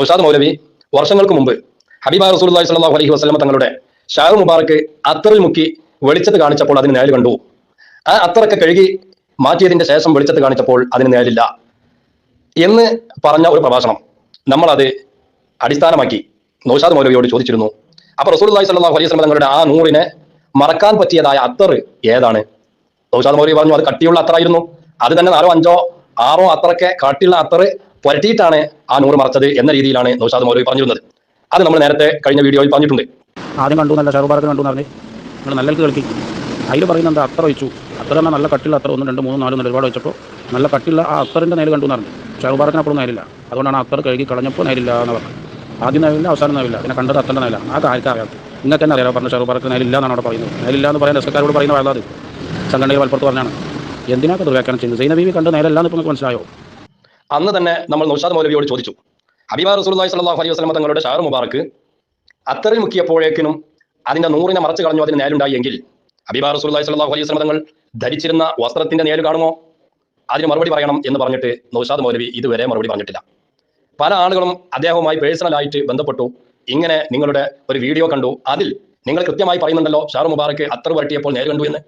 ഔഷാദ് മൗലവി വർഷങ്ങൾക്ക് മുമ്പ് ഹബീബ റസൂലുള്ളാഹി സ്വല്ലല്ലാഹു അലഹി വസ്ലമ തങ്ങളുടെ ഷാഹ് മുബാറക്ക് അത്തറിൽ മുക്കി വെളിച്ചത്ത് കാണിച്ചപ്പോൾ അതിന് നേരിൽ കണ്ടു. ആ അത്തറൊക്കെ കഴുകി മാറ്റിയതിന്റെ ശേഷം വെളിച്ചത്ത് കാണിച്ചപ്പോൾ അതിന് നേരില്ല എന്ന് പറഞ്ഞ ഒരു പ്രഭാഷണം നമ്മൾ നമ്മളത് അടിസ്ഥാനമാക്കി നൗഷാദ് മൗലവിയോട് ചോദിച്ചിരുന്നു. അപ്പൊ റസൂലുള്ളാഹി സ്വല്ലല്ലാഹു അലൈഹി വസ്ലമ തങ്ങളുടെ ആ നൂറിനെ മറക്കാൻ പറ്റിയതായ അത്തർ ഏതാണ്? നൗഷാദ് മൗലവി പറഞ്ഞു അത് കട്ടിയുള്ള അത്തറായിരുന്നു. അത് തന്നെ നാലോ അഞ്ചോ ആറോ അത്രക്കെ കാട്ടിയുള്ള അത്തർ പുരട്ടിയിട്ടാണ് ആ നൂറ് മറച്ചത് എന്ന രീതിയിലാണ് നൗഷാദ് മൗലവി പറഞ്ഞിരുന്നത്. അത് നമ്മൾ നേരത്തെ കഴിഞ്ഞ വീഡിയോയിൽ പറഞ്ഞിട്ടുണ്ട്. ആദ്യം കണ്ടു നല്ല ഷെറുബാർക്ക് കണ്ടു എന്ന് പറഞ്ഞു. നിങ്ങൾ നല്ല കേൾക്കി അതിൽ പറയുന്നത് അത്ര വെച്ചു. അത്ര തന്നെ നല്ല കട്ടിയുള്ള അത്ര ഒന്ന് രണ്ട് മൂന്ന് നാല് നല്ല ഒരുപാട് വെച്ചപ്പോൾ നല്ല കട്ടിയുള്ള ആ അത്തറിന്റെ നേര് കണ്ടു എന്ന് പറഞ്ഞു. ഷെറുബാർക്കിന് അപ്പോഴും നേരില്ല. അതുകൊണ്ടാണ് അത്ര കഴുകി കളഞ്ഞപ്പോൾ നേരില്ല എന്ന് പറഞ്ഞു ആദ്യം നേരില്ല അവസാനം നേരില്ല. പിന്നെ കണ്ടത് അത്തന്റെ നേരില്ല. ആ ആർക്കും അറിയാം. നിങ്ങൾക്ക് തന്നെ അറിയാം പറഞ്ഞ ഷെറുബാർക്ക് നേരില്ല എന്നാണ് അവിടെ പറയുന്നത്. നേരില്ല എന്ന് പറയുന്ന രസക്കാരോട് പറയുന്ന വേണ്ട അത്. സംഘടനയിൽ വലപ്പുറത്ത് പറഞ്ഞാണ്. എന്തിനാണ് ദുർവ്യാഖ്യാനം ചെയ്യുന്നത്? സൈന ബീവി കണ്ട് നേരല്ല ഇപ്പോൾ നിങ്ങൾക്ക് മനസ്സിലായോ? അന്ന് തന്നെ നമ്മൾ നൗഷാദ് മൗലവിയോട് ചോദിച്ചു. ഹബീബ റസൂലുള്ളാഹി സ്വല്ലല്ലാഹു അലൈഹി വസ്ലമ തങ്ങളുടെ ഷാർ മുബാറക്ക് അത്തറിൽ മുക്കിയപ്പോഴേക്കിനും അതിന്റെ നൂറിനെ മറച്ചു കളഞ്ഞു അതിന് നേലുണ്ടായി എങ്കിൽ. ഹബീബ റസൂലുള്ളാഹി സ്വല്ലല്ലാഹു അലൈഹി വസ്ലമ തങ്ങൾ ധരിച്ചിരുന്ന വസ്ത്രത്തിന്റെ നേൽ കാണുമോ? അതിന് മറുപടി പറയണം എന്ന് പറഞ്ഞിട്ട് നൗഷാദ് മൗലവി ഇതുവരെ മറുപടി പറഞ്ഞിട്ടില്ല. പല ആളുകളും അദ്ദേഹവുമായി പേഴ്സണലായിട്ട് ബന്ധപ്പെട്ടു. ഇങ്ങനെ നിങ്ങളുടെ ഒരു വീഡിയോ കണ്ടു. അതിൽ നിങ്ങൾ കൃത്യമായി പറയുന്നുണ്ടല്ലോ ഷാർ മുബാറക്ക് അത്തർ വരട്ടിയപ്പോൾ നേര് കണ്ടു എന്ന്.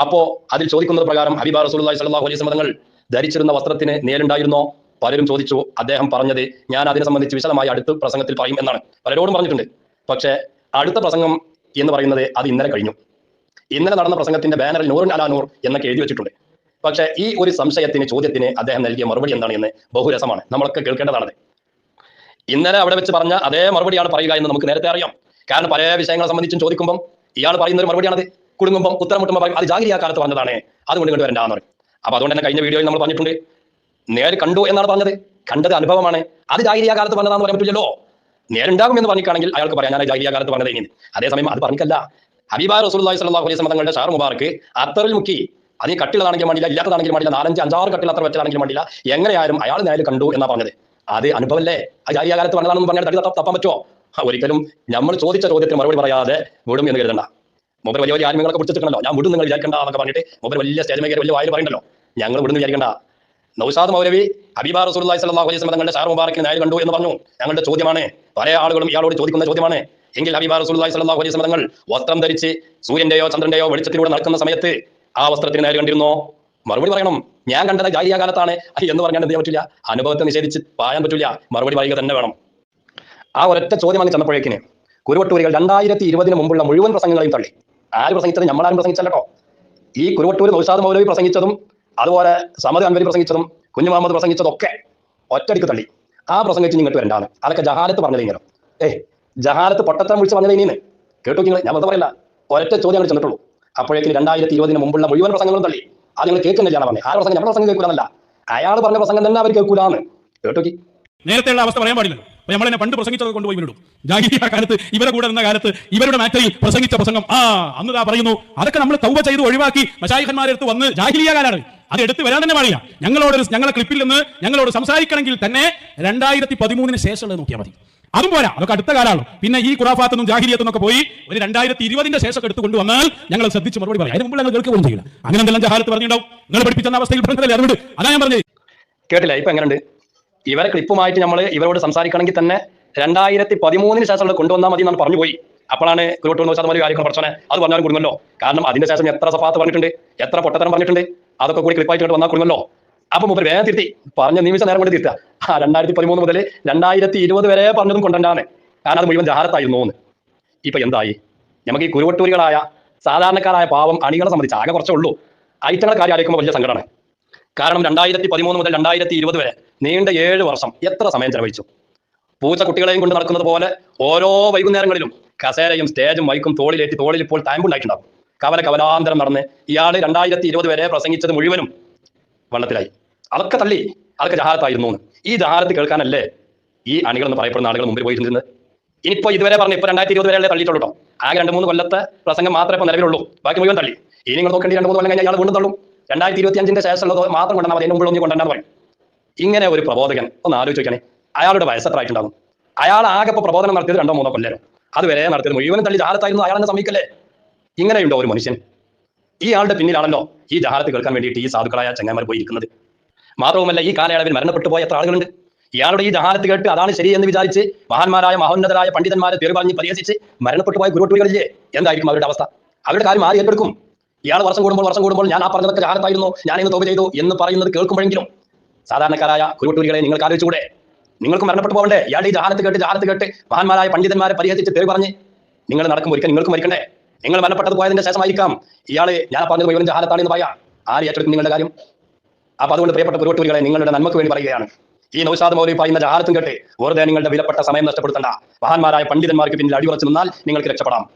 അപ്പോ അതിൽ ചോദിക്കുന്നത് പ്രകാരം ഹബീബ റസൂലുള്ളാഹി സ്വല്ലല്ലാഹു അലൈഹി തങ്ങൾ ധരിച്ചിരുന്ന വസ്ത്രത്തിന് നേരുണ്ടായിരുന്നോ? പലരും ചോദിച്ചു. അദ്ദേഹം പറഞ്ഞത് ഞാൻ അതിനെ സംബന്ധിച്ച് വിശദമായി അടുത്ത പ്രസംഗത്തിൽ പറയും എന്നാണ്. പലരോടും പറഞ്ഞിട്ടുണ്ട്. പക്ഷേ അടുത്ത പ്രസംഗം എന്ന് പറയുന്നത് അത് ഇന്നലെ കഴിഞ്ഞു. ഇന്നലെ നടന്ന പ്രസംഗത്തിന്റെ ബാനറിൽ നൂറുൻ അലാനൂർ എന്നൊക്കെ എഴുതി വെച്ചിട്ടുണ്ട്. പക്ഷേ ഈ ഒരു സംശയത്തിന് ചോദ്യത്തിന് അദ്ദേഹം നൽകിയ മറുപടി എന്താണ് എന്ന് ബഹുരസമാണ്. നമ്മളൊക്കെ കേൾക്കേണ്ടതാണത്. ഇന്നലെ അവിടെ വെച്ച് പറഞ്ഞ അതേ മറുപടിയാണ് പറയുക എന്ന് നമുക്ക് നേരത്തെ അറിയാം. കാരണം പല വിഷയങ്ങളെ സംബന്ധിച്ചും ചോദിക്കുമ്പോൾ ഇയാൾ പറയുന്ന ഒരു മറുപടിയാണത്. കുടുങ്ങുമ്പോൾ ഉത്തരം മുട്ടുമ്പോൾ പറയും അത് ജാഗിരിയ കാലത്ത് വന്നതാണ്. അതുകൊണ്ട് ഇങ്ങോട്ട് വരണ്ടാന്ന് പറയും. അപ്പൊ അതുകൊണ്ട് തന്നെ കഴിഞ്ഞ വീഡിയോയിൽ നമ്മൾ പറഞ്ഞിട്ടുണ്ട് നേര് കണ്ടു എന്നാണ് പറഞ്ഞത്. കണ്ടത് അനുഭവമാണ്. അത് ജാഗിരിയ കാലത്ത് വന്നതാന്ന് പറയാൻ പറ്റില്ലല്ലോ. നേരുണ്ടാകും എന്ന് പറഞ്ഞിട്ടാണെങ്കിൽ അയാൾക്ക് പറയാം ഞാൻ ജാഗിരിയ കാലത്ത് വന്നത് ഇനി. അതേസമയം അത് പറഞ്ഞിട്ടല്ല. ഹബീബ റസൂലുള്ളാഹി സ്വല്ലല്ലാഹു അലൈഹി തങ്ങളുടെ ഷാർ മുബാർക്ക് അത്തറിൽ മുക്കി അതിന് കട്ടിലാണെങ്കിൽ വേണ്ടില്ല ഇല്ലാത്തതാണെങ്കിലും വേണ്ടില്ല നാലഞ്ച് അഞ്ചാറ് കട്ടിൽ അത്ര വെച്ചതാണെങ്കിലും വേണ്ടില്ല എങ്ങനെയായാലും അയാൾ നേര് കണ്ടു എന്നാ പറഞ്ഞത്. അത് അനുഭവമല്ലേ? ആ ജാഗിരിയ കാലത്ത് വന്നതാണെന്ന് പറഞ്ഞാൽ തപ്പാൻ പറ്റുമോ? ഒരിക്കലും നമ്മൾ ചോദിച്ച ചോദ്യത്തിന് മറുപടി പറയാതെ വിടും എന്ന് കരുതണ്ട. മൂപ്പർ വലിയ വലിയ ആത്മീയങ്ങളൊക്കെ പിടിച്ചിട്ടുണ്ടല്ലോ ഞാൻ വിടും നിങ്ങൾ വിചാരിക്കണ്ട എന്നൊക്കെ പറഞ്ഞിട്ട് മൊബൈൽ വലിയ സ്റ്റേജ് മേഖല വലിയ വായിൽ പറയണ്ടല്ലോ. ഞങ്ങൾ വിടുന്നു വിചാരിക്കണ്ട. നൗസാദ് മൗലവി ഹബീബ റസൂലുള്ളാഹി സ്വല്ലല്ലാഹു അലൈഹി തങ്ങളുടെ ഷാർ മുബാറക്കിന് നേരെ കണ്ടു എന്ന് പറഞ്ഞു. ഞങ്ങളുടെ ചോദ്യമാണ് പല ആളുകളും ഇയാളോട് ചോദിക്കുന്ന ചോദ്യമാണ്. എങ്കിൽ ഹബീബ റസൂലുള്ളാഹി സ്വല്ലല്ലാഹു അലൈഹി തങ്ങൾ വസ്ത്രം ധരിച്ച് സൂര്യന്റെയോ ചന്ദ്രന്റെയോ വെളിച്ചത്തിലൂടെ നടക്കുന്ന സമയത്ത് ആ വസ്ത്രത്തിന് നേരെ കണ്ടിരുന്നോ? മറുപടി പറയണം. ഞാൻ കണ്ടത് ജാഹിയ കാലത്താണ് എന്ന് പറഞ്ഞാൽ എന്ത് പറ്റില്ല അനുഭവത്തെ നിഷേധിച്ച് പായാൻ പറ്റില്ല മറുപടി പറയുക തന്നെ വേണം. ആ ഒരൊറ്റ ചോദ്യമാണ് ചെന്നപ്പോഴേക്കിന്. കുരുവട്ടൂരികൾ രണ്ടായിരത്തി ഇരുപതിന് മുമ്പുള്ള മുഴുവൻ പ്രസംഗങ്ങളെയും തള്ളി. ആര് പ്രസംഗിച്ചത് നമ്മളാരും പ്രസംഗിച്ചല്ലോ ഈ കുരുവട്ടൂർ നൗഷാദ് മൗലവി പ്രസംഗിച്ചതും അതുപോലെ സമദ് അൻവരി പ്രസംഗിച്ചതും കുഞ്ഞു മുഹമ്മദ് പ്രസംഗിച്ചതൊക്കെ ഒറ്റടിക്ക് തള്ളി. ആ പ്രസംഗിച്ച് ഇങ്ങോട്ട് വരണ്ടാണ് അതൊക്കെ ജഹാലത്ത് പറഞ്ഞത് ഇങ്ങനെ ഏ ജഹാലത്ത് പൊട്ടത്തരം വിളിച്ച് പറഞ്ഞത് ഇനിന്ന് കേട്ടു നിങ്ങൾ ഞാൻ വെറുതെ പറയില്ല. ഒരൊറ്റ ചോദ്യം അങ്ങോട്ട് ചെന്നിട്ടുള്ളൂ. അപ്പോഴേക്കും രണ്ടായിരത്തി ഇരുപതിന് മുമ്പുള്ള മുഴുവൻ പ്രസംഗങ്ങളും തള്ളി. അത് നിങ്ങൾ കേൾക്കുന്നില്ലാണ് പറഞ്ഞത് ആ പ്രസംഗം? നമ്മുടെ പ്രസംഗം കേൾക്കൂലെന്നല്ല. അയാൾ പറഞ്ഞ പ്രസംഗം തന്നെ അവർ കേൾക്കൂലാന്ന്. കേട്ടോക്കി നേരത്തെയുള്ള അവസ്ഥ പറയാൻ അപ്പൊ നമ്മൾ തന്നെ പണ്ട് പ്രസംഗിച്ചത് കൊണ്ടുപോയി ഇവരിടും. ജാഹിരിയ കാലത്ത് ഇവരെ കൂടെ നിന്ന കാലത്ത് ഇവരുടെ മാറ്ററിൽ പ്രസംഗിച്ച പ്രസംഗം. ആ അന്ന് താ പറയുന്നു അതൊക്കെ നമ്മൾ തൗബ ചെയ്ത് ഒഴിവാക്കി മഷായിഖന്മാരെടുത്ത് വന്ന് ജാഹിലിയ കാലാണ്. അത് എടുത്ത് വരാൻ തന്നെ പാടില്ല. ഞങ്ങളോട് ഞങ്ങളെ ക്ലിപ്പിൽ നിന്ന് ഞങ്ങളോട് സംസാരിക്കണമെങ്കിൽ തന്നെ രണ്ടായിരത്തി പതിമൂന്നിന് ശേഷമുള്ളത് നോക്കിയാൽ മതി. അതും പോരാ അതൊക്കെ അടുത്ത കാലമാണ്. പിന്നെ ഈ കുറാഫാത്തും ജാഹിരിയത്തും ഒക്കെ പോയി ഒരു രണ്ടായിരത്തി ഇരുപതിന്റെ ശേഷം എടുത്തുകൊണ്ട് കൊണ്ടുവന്നാൽ ഞങ്ങൾ ശ്രദ്ധിച്ച് മറുപടി പറയാം. അതിന് മുമ്പ് ഞങ്ങൾ കേൾക്കുക പോലും ചെയ്യില്ല. അങ്ങനെ എന്തെല്ലാം ജഹാലത്ത് പറഞ്ഞിട്ടുണ്ടാവും? നിങ്ങൾ പഠിപ്പിച്ച അവസ്ഥയിൽ പറഞ്ഞതല്ലേ അതുകൊണ്ട് അതാ ഞാൻ പറഞ്ഞത്. കേട്ടില്ല ഇപ്പൊ എങ്ങനെയുണ്ട്? ഇവരെ ക്ലിപ്പുമായിട്ട് നമ്മൾ ഇവരോട് സംസാരിക്കണമെങ്കിൽ തന്നെ രണ്ടായിരത്തി പതിമൂന്നിന് ശേഷം ഉള്ളത് കൊണ്ടുവന്നാൽ മതി എന്നാണ് പറഞ്ഞു പോയി അപ്പോഴാണ് കുരുട്ടൂർ ശതമാനം കാര്യങ്ങൾ പഠിച്ചോനെ അത് പറഞ്ഞാലും കുടുങ്ങല്ലോ കാരണം അതിന്റെ ശേഷം എത്ര സഫാത്ത് പറഞ്ഞിട്ടുണ്ട് എത്ര പൊട്ടത്തരം പറഞ്ഞിട്ടുണ്ട് അതൊക്കെ കൂടി ക്ലിപ്പായിട്ട് വന്നാൽ കുടുങ്ങല്ലോ അപ്പൊ മുമ്പ് വേഗം തിരുത്തി. പറഞ്ഞ നിമിഷ നേരം കൊണ്ട് തിരുത്തുക. ആ രണ്ടായിരത്തി പതിമൂന്ന് മുതൽ രണ്ടായിരത്തി ഇരുപത് വരെ പറഞ്ഞതും കൊണ്ടാണ് കാരണം അത് മുഴുവൻ ജാഹരത്തായിരുന്നു എന്ന്. ഇപ്പൊ എന്തായി? നമുക്ക് ഈ കുരുവട്ടൂരികളായ സാധാരണക്കാരായ പാവം അണികളെ സംബന്ധിച്ച് ആകെ കുറച്ചേ ഉള്ളൂ. ഐറ്റങ്ങളെ കാര്യം ആലോചിക്കുമ്പോൾ വലിയ സങ്കടമാണ് കാരണം രണ്ടായിരത്തി പതിമൂന്ന് മുതൽ രണ്ടായിരത്തി ഇരുപത് വരെ നീണ്ട ഏഴ് വർഷം എത്ര സമയം ചെലവഴിച്ചു? പൂച്ച കുട്ടികളെയും കൊണ്ട് നടക്കുന്നത് പോലെ ഓരോ വൈകുന്നേരങ്ങളിലും കസേരയും സ്റ്റേജും മൈക്കും തോളിലേറ്റി തോളിൽ ഇപ്പോൾ താമ്പുണ്ടായിട്ടുണ്ടാവും കവല കവലാന്തരം നടന്ന് ഇയാൾ രണ്ടായിരത്തി ഇരുപത് വരെ പ്രസംഗിച്ചത് മുഴുവനും വള്ളത്തിലായി. അതൊക്കെ തള്ളി. അതൊക്കെ ജഹാരത്തായിരുന്നു. ഈ ജഹാരത്ത് കേൾക്കാനല്ലേ ഈ അണികൾ എന്ന് പറയപ്പെടുന്ന ആളുകൾ മുമ്പിൽ പോയിരുന്നത് ഇനിയിപ്പോ ഇതുവരെ പറഞ്ഞു ഇപ്പൊ രണ്ടായിരത്തി ഇരുപത് വരെ തള്ളിയിട്ടുള്ളൂ ആകെ രണ്ട് മൂന്ന് കൊല്ലത്തെ പ്രസംഗം മാത്രമേ ഇപ്പൊ നിലവിലുള്ളൂ. ബാക്കി മുഴുവൻ തള്ളി. ഇനി നിങ്ങൾ നോക്കേണ്ടി രണ്ട് മൂന്ന് കൊല്ലം കഴിഞ്ഞാൽ ഇയാൾ വീണ്ടും തള്ളും. രണ്ടായിരത്തി ഇരുപത്തി അഞ്ചിന്റെ ശേഷമുള്ളത് മാത്രം കൊണ്ടാൽ മതി. മുമ്പിൽ ഒന്നും കൊണ്ടുവരാൻ പറയും. ഇങ്ങനെ ഒരു പ്രബോധകൻ ഒന്ന് ആലോചിച്ച് നോക്കണേ അയാളുടെ വയസ്സ് എത്ര ആയിട്ടുണ്ടാകും അയാൾ ആകെ ഇപ്പൊ പ്രബോധനം നടത്തിയത് രണ്ടോ മൂന്നോ കൊല്ലം. അതുവരെ നടത്തിയത് മുഴുവനും തള്ളി ജാലത്തായിരുന്നു അയാളെന്നെ സമീപിക്കല്ലേ ഇങ്ങനെയുണ്ടോ ഒരു മനുഷ്യൻ? ഈ ആളുടെ പിന്നിലാണല്ലോ ഈ ജഹാലത്ത് കേൾക്കാൻ വേണ്ടിയിട്ട് ഈ സാധുക്കളായ ചങ്ങന്മാർ പോയിരിക്കുന്നത് മാത്രവുമല്ല ഈ കാലയളവിൽ മരണപ്പെട്ടു പോയ എത്ര ആളുകളുണ്ട്? ഇയാളുടെ ഈ ജഹാലത്ത് കേട്ട് അതാണ് ശരി എന്ന് വിചാരിച്ച് മഹാന്മാരായ മഹോന്നതരായ പണ്ഡിതന്മാരെ പേര് പറഞ്ഞ് പരിഹസിച്ച് മരണപ്പെട്ടു പോയ ഗുരുവട്ടുകളില്ലേ എന്തായിരിക്കും അവരുടെ അവസ്ഥ? അവരുടെ കാര്യം ആര് ഏറ്റെടുക്കും? ഇയാൾ വർഷം കൂടുമ്പോൾ വർഷം കൂടുമ്പോൾ ഞാൻ ആ പറഞ്ഞതൊക്കെ ജഹാലത്തായിരുന്നു ഞാൻ ഇന്ന് തോപ ചെയ്തു എന്ന് പറയുന്നത് കേൾക്കുമ്പോഴെങ്കിലും സാധാരണക്കാരായ കുരുട്ടൂരികളെ നിങ്ങൾക്ക് ആലോചിച്ചുകൂടെ? നിങ്ങൾക്ക് മരണപ്പെട്ടു പോകണ്ടേ? ഇയാളുടെ ഈ ജഹാലത്ത് കേട്ട് ജഹാലത്ത് കേട്ട് മഹാന്മാരായ പണ്ഡിതന്മാരെ പരിഹസിച്ച് പേര് പറഞ്ഞ് നിങ്ങൾ നടക്കും ഒരിക്കൽ നിങ്ങൾക്ക് മരിക്കണ്ടേ? നിങ്ങൾ മരണപ്പെട്ടത് പോയതിന്റെ ശേഷമായിരിക്കാം ഇയാൾ ഞാൻ പറഞ്ഞത് മുഴുവൻ ജഹാലത്താണ് എന്ന് പറയാം. ആര് ഏറ്റെടുക്കും നിങ്ങളുടെ കാര്യം? അപ്പൊ അതുകൊണ്ട് പ്രിയപ്പെട്ട പുരോട്ടൂരികളെ നിങ്ങളുടെ നന്മക്ക് വേണ്ടി പറയുകയാണ്. ഈ നൗഷാദ് മൗലി പറയുന്ന ജഹാലത്തും കേട്ട് വെറുതെ നിങ്ങളുടെ വിലപ്പെട്ട സമയം നഷ്ടപ്പെടുത്തണ്ട. മഹാന്മാരായ പണ്ഡിതന്മാർക്ക് പിന്നിൽ അടിയുറച്ചു നിന്നാൽ നിങ്ങൾക്ക് രക്ഷപ്പെടാം.